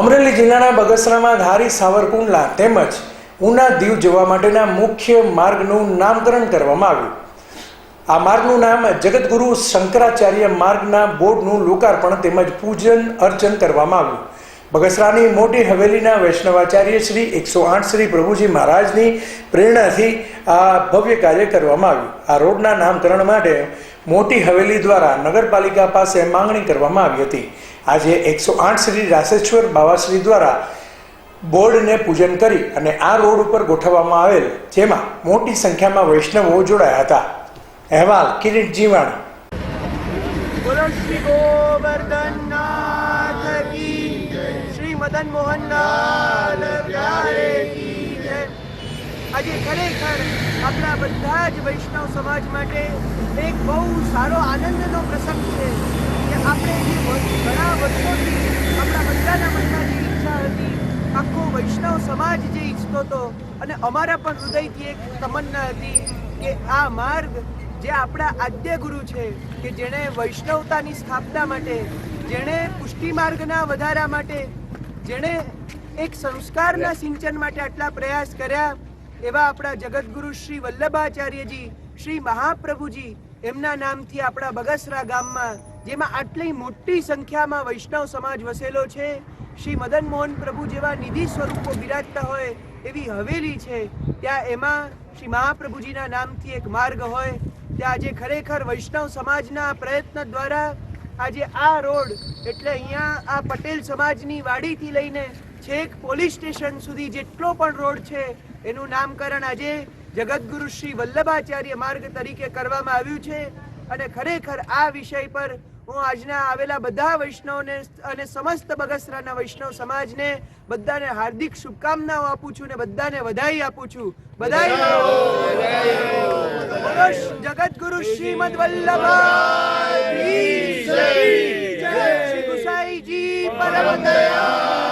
અમરેલી જિલ્લાના બગસરામાં ધારી સાવરકુંડલા તેમજ ઉના દીવ જવા માટેના મુખ્ય માર્ગનું નામકરણ કરવામાં આવ્યું. આ માર્ગનું નામ જગતગુરુ શંકરાચાર્ય માર્ગના બોર્ડનું લોકાર્પણ તેમજ પૂજન અર્ચન કરવામાં આવ્યું. બગસરાની મોટી હવેલીના વૈષ્ણવાચાર્ય શ્રી એકસો આઠ શ્રી પ્રભુજી મહારાજની પ્રેરણાથી આ ભવ્ય કાર્ય કરવામાં આવ્યું. આ રોડના નામકરણ માટે મોટી હવેલી દ્વારા નગરપાલિકા પાસે માંગણી કરવામાં આવી હતી. આજે એકસો આઠ શ્રી રાસેશ્વર બાવાશ્રી દ્વારા બોર્ડને પૂજન કરી અને આ રોડ ઉપર ગોઠવવામાં આવેલ, જેમાં મોટી સંખ્યામાં વૈષ્ણવો જોડાયા હતા. અહેવાલ, કિરીટ જીવાણી. શ્રી ગોવર્ધન કી શ્રી મદન મોહન પ્યારે આજે ખરેખર આપણા બધા જ વૈષ્ણવ સમાજ માટે એક બહુ સારો આનંદનો પ્રસંગ છે કે આપણે જે વ- ઘણા વર્ષોથી આપણા બધાના મનમાં જે ઈચ્છા હતી આખો વૈષ્ણવ સમાજ ઈચ્છતો હતો અને અમારા પણ હૃદયથી એક તમન્ના હતી કે આ માર્ગ જે આપણા આદ્ય ગુરુ છે કે જેણે વૈષ્ણવતાની સ્થાપના માટે જેણે પુષ્ટિ માર્ગના વધારા માટે જેણે એક સંસ્કારના સિંચન માટે આટલા પ્રયાસ કર્યા એવા આપણા જગતગુરુ શ્રી વલ્લભાચાર્યજી શ્રી મહાપ્રભુજી એમના નામથી આપણા બગસરા ગામમાં જેમાં આટલી મોટી સંખ્યામાં વૈષ્ણવ સમાજ વસેલો છે શ્રી મદન મોહન પ્રભુ જેવા નિધિ સ્વરૂપો બિરાજતા હોય એવી હવેલી છે. ત્યાં એમાં શ્રી મહાપ્રભુજીના નામથી એક માર્ગ હોય. ત્યાં આજે ખરેખર વૈષ્ણવ સમાજના પ્રયત્ન દ્વારા આજે આ રોડ એટલે અહીંયા આ પટેલ સમાજની વાડીથી લઈને છેક પોલીસ સ્ટેશન સુધી જેટલો પણ રોડ છે એનું નામકરણ આજે જગદગુરુ શ્રી વલ્લભાચાર્ય માર્ગ તરીકે કરવામાં આવ્યું છે. અને ખરેખર આ વિષય પર હું આજના આવેલા બધા વૈષ્ણવને અને સમસ્ત બગસરાના વૈષ્ણવ સમાજને બધાને હાર્દિક શુભકામનાઓ આપું છું ને બધાને વધાઈ આપું છું. બધાઈ જગતગુરુ શ્રીમદ વલ્લભાઈ જય. શ્રી ગુસાઈજી પરમ દયાળ